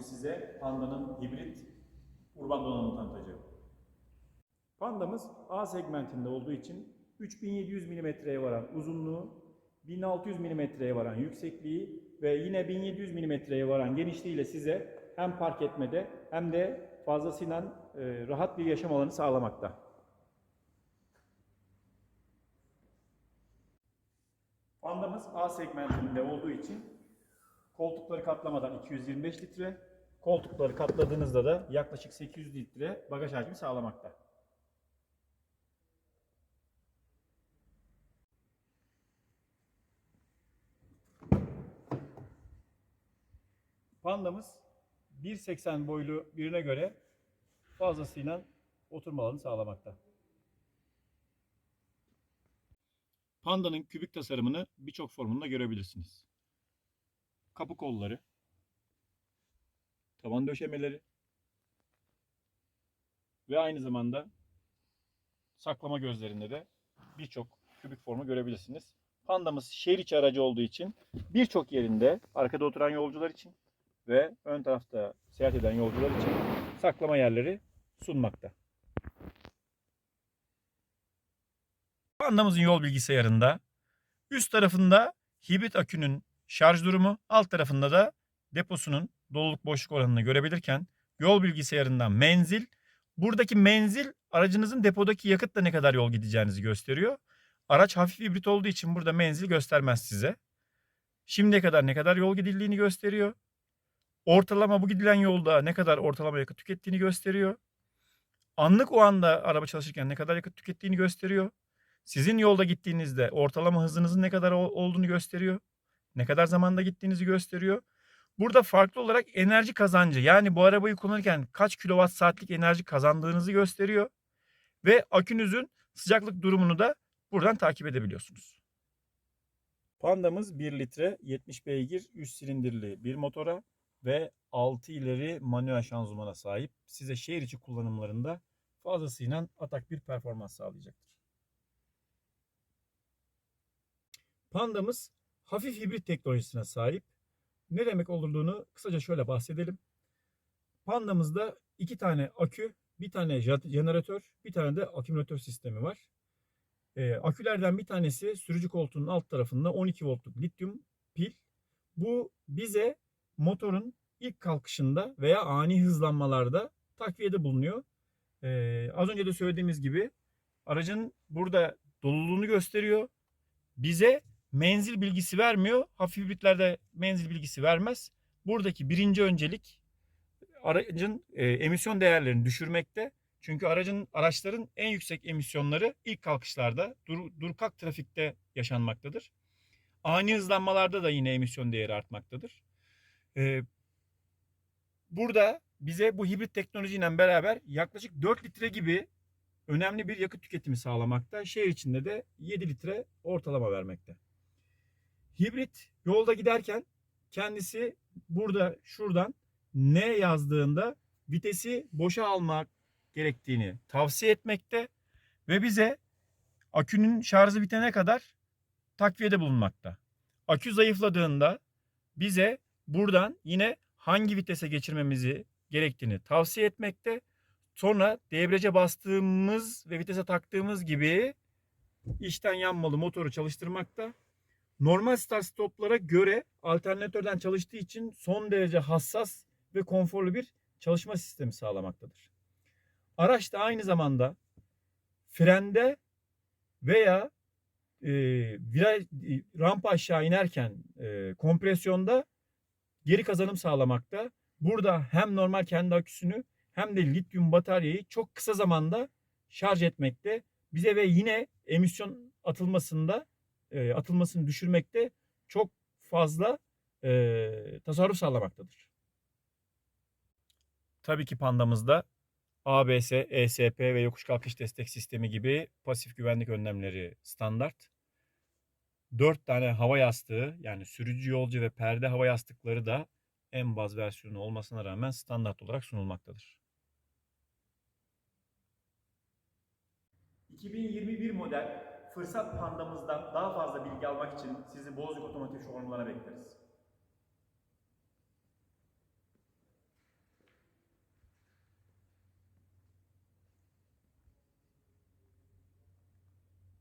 size Panda'nın hibrit urban donanımını tanıtacağım. Panda'mız A segmentinde olduğu için 3700 mm'ye varan uzunluğu, 1600 mm'ye varan yüksekliği ve yine 1700 mm'ye varan genişliğiyle size hem park etmede hem de fazlasıyla e, rahat bir yaşam alanı sağlamakta. Panda'mız A segmentinde olduğu için koltukları katlamadan 225 litre, koltukları katladığınızda da yaklaşık 800 litre bagaj hacmi sağlamakta. Pandamız 1.80 boylu birine göre fazlasıyla oturma alanı sağlamakta. Panda'nın kübik tasarımını birçok formunda görebilirsiniz. Kapı kolları, tavan döşemeleri ve aynı zamanda saklama gözlerinde de birçok kübik formu görebilirsiniz. Panda'mız şehir içi aracı olduğu için birçok yerinde arkada oturan yolcular için ve ön tarafta seyahat eden yolcular için saklama yerleri sunmakta. Panda'mızın yol bilgisayarında üst tarafında hibrit akünün şarj durumu, alt tarafında da deposunun doluluk boşluk oranını görebilirken yol bilgisayarından menzil, buradaki menzil aracınızın depodaki yakıtla ne kadar yol gideceğinizi gösteriyor. Araç hafif hibrit olduğu için burada menzil göstermez size. Şimdiye kadar ne kadar yol gidildiğini gösteriyor. Ortalama bu gidilen yolda ne kadar ortalama yakıt tükettiğini gösteriyor. Anlık o anda araba çalışırken ne kadar yakıt tükettiğini gösteriyor. Sizin yolda gittiğinizde ortalama hızınızın ne kadar ol- olduğunu gösteriyor. Ne kadar zamanda gittiğinizi gösteriyor. Burada farklı olarak enerji kazancı yani bu arabayı kullanırken kaç kilowatt saatlik enerji kazandığınızı gösteriyor. Ve akünüzün sıcaklık durumunu da buradan takip edebiliyorsunuz. Panda'mız 1 litre 70 beygir 3 silindirli bir motora ve 6 ileri manuel şanzımana sahip. Size şehir içi kullanımlarında fazlasıyla atak bir performans sağlayacaktır. Panda'mız hafif hibrit teknolojisine sahip. Ne demek olduğunu kısaca şöyle bahsedelim. Panda'mızda iki tane akü, bir tane jeneratör, bir tane de akümülatör sistemi var. Ee, akülerden bir tanesi sürücü koltuğunun alt tarafında 12 voltluk lityum pil. Bu bize motorun ilk kalkışında veya ani hızlanmalarda takviyede bulunuyor. Ee, az önce de söylediğimiz gibi aracın burada doluluğunu gösteriyor. Bize menzil bilgisi vermiyor. Hafif hibritlerde menzil bilgisi vermez. Buradaki birinci öncelik aracın e, emisyon değerlerini düşürmekte. Çünkü aracın araçların en yüksek emisyonları ilk kalkışlarda dur, dur kalk trafikte yaşanmaktadır. Ani hızlanmalarda da yine emisyon değeri artmaktadır. Ee, burada bize bu hibrit teknolojiyle beraber yaklaşık 4 litre gibi önemli bir yakıt tüketimi sağlamakta. Şehir içinde de 7 litre ortalama vermekte. Hibrit yolda giderken kendisi burada şuradan ne yazdığında vitesi boşa almak gerektiğini tavsiye etmekte ve bize akünün şarjı bitene kadar takviyede bulunmakta. Akü zayıfladığında bize buradan yine hangi vitese geçirmemizi gerektiğini tavsiye etmekte. Sonra debriyaja bastığımız ve vitese taktığımız gibi içten yanmalı motoru çalıştırmakta. Normal start stoplara göre alternatörden çalıştığı için son derece hassas ve konforlu bir çalışma sistemi sağlamaktadır. Araç da aynı zamanda frende veya e, viraj, e, rampa aşağı inerken e, kompresyonda geri kazanım sağlamakta. Burada hem normal kendi aküsünü hem de lityum bataryayı çok kısa zamanda şarj etmekte. Bize ve yine emisyon atılmasında e, atılmasını düşürmekte çok fazla e, tasarruf sağlamaktadır. Tabii ki pandamızda ABS, ESP ve yokuş kalkış destek sistemi gibi pasif güvenlik önlemleri standart. 4 tane hava yastığı yani sürücü yolcu ve perde hava yastıkları da en baz versiyonu olmasına rağmen standart olarak sunulmaktadır. 2021 model fırsat pandamızdan daha fazla bilgi almak için sizi Bozcuk Otomotiv Showroom'lara bekleriz.